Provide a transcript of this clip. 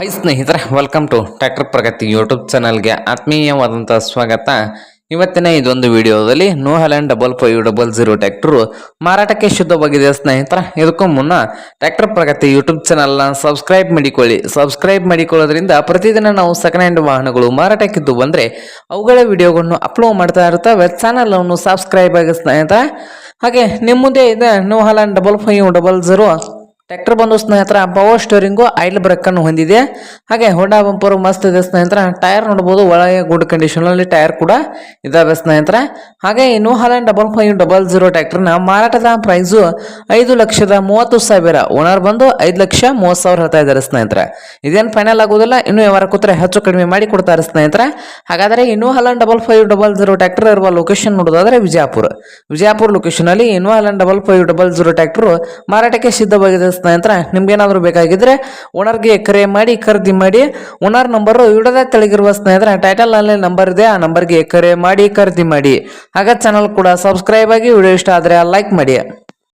High ಸ್ನೇಹಿತರೆ welcome to tractor Pragati YouTube ಚಾನಲ್ಗೆ ಆತ್ಮೀಯವಾದಂಥ ಸ್ವಾಗತ. ಇವತ್ತಿನ ಇದೊಂದು ವಿಡಿಯೋದಲ್ಲಿ New Holland double five double zero tractor ಮಾರಾಟಕ್ಕೆ ಶುದ್ಧವಾಗಿದೆ ಸ್ನೇಹಿತರೆ. ಇದಕ್ಕೂ ಮುನ್ನ ಟ್ರ್ಯಾಕ್ಟರ್ ಪ್ರಗತಿ ಯೂಟ್ಯೂಬ್ ಚಾನಲ್ನ ಸಬ್ಸ್ಕ್ರೈಬ್ ಮಾಡಿಕೊಳ್ಳಿ. ಸಬ್ಸ್ಕ್ರೈಬ್ ಮಾಡಿಕೊಳ್ಳೋದ್ರಿಂದ ಪ್ರತಿದಿನ ನಾವು ಸೆಕೆಂಡ್ ಹ್ಯಾಂಡ್ ವಾಹನಗಳು ಮಾರಾಟಕ್ಕಿದ್ದು ಬಂದರೆ ಅವುಗಳ ವಿಡಿಯೋಗಳನ್ನು ಅಪ್ಲೋಡ್ ಮಾಡ್ತಾ ಇರ್ತವೆ ಚಾನಲನ್ನು ಸಬ್ಸ್ಕ್ರೈಬ್ ಆಗಿ ಸ್ನೇಹಿತರೆ. ಹಾಗೆ ನಿಮ್ಮ ಮುಂದೆ ಇದೆ New Holland double five double zero tractor ಬಂದು ಸ್ನೇಹಿತರ ಪವರ್ ಸ್ಟೋರಿಂಗು ಐಲ್ ಬ್ರೇಕ್ ಅನ್ನು ಹೊಂದಿದೆ. ಹಾಗೆ ಹೋಂಡಾ ಬಂಪರು ಮಸ್ತ್ ಇದೆ ಸ್ನೇಹಿತರ. ಟೈರ್ ನೋಡಬಹುದು ಒಳಗೆ ಗುಡ್ ಕಂಡೀಷನ್ ಅಲ್ಲಿ ಟೈರ್ ಕೂಡ ಇದಾವೆ ಸ್ನೇಹಿತರ. ಹಾಗೆ ಇನ್ನು Holland double five double zero ಟ್ರ್ಯಾಕ್ಟರ್ನ ಮಾರಾಟದ ಪ್ರೈಸು ಐದು ಲಕ್ಷದ ಮೂವತ್ತು ಸಾವಿರ. ಓನರ್ ಬಂದು ಐದು ಲಕ್ಷ ಮೂವತ್ತು ಸಾವಿರ ಹೇಳ್ತಾ ಇದ್ದಾರೆ ಸ್ನೇಹಿತರೆ. ಇದೇನು ಫೈನಲ್ ಆಗೋದಿಲ್ಲ, ಇನ್ನು ಯಾವಾರ ಕೂತ್ರೆ ಹೆಚ್ಚು ಕಡಿಮೆ ಮಾಡಿ ಕೊಡ್ತಾರೆ ಸ್ನೇಹಿತರೆ. ಹಾಗಾದರೆ ಇನ್ನೂ Holland double five double zero tractor ಇರುವ ಲೊಕೇಶನ್ ನೋಡೋದಾದ್ರೆ ವಿಜಯಪುರ. ವಿಜಯಪುರ ಲೊಕೇಶನ್ ಅಲ್ಲಿ ಇನ್ನೂ Holland double five double zero tractor ಮಾರಾಟಕ್ಕೆ ಸಿದ್ಧವಾಗಿದೆ ಸ್ನೇಹಿತರೆ, ನಿಮ್ಗೇನಾದರೂ ಬೇಕಾಗಿದ್ರೆ ಓನರ್ಗೆ ಕರೆ ಮಾಡಿ, ಖರೀದಿ ಮಾಡಿ. ಓನರ್ ನಂಬರು ವಿಡಿಯೋದ ತೆಳಗಿರುವ ಸ್ನೇಹಿತರ ಟೈಟಲ್ನಲ್ಲಿ ನಂಬರ್ ಇದೆ, ಆ ನಂಬರ್ಗೆ ಕರೆ ಮಾಡಿ, ಖರೀದಿ ಮಾಡಿ. ಹಾಗೆ ಚಾನಲ್ ಕೂಡ ಸಬ್ಸ್ಕ್ರೈಬ್ ಆಗಿ ವಿಡಿಯೋ ಇಷ್ಟ ಆದರೆ ಲೈಕ್ ಮಾಡಿ.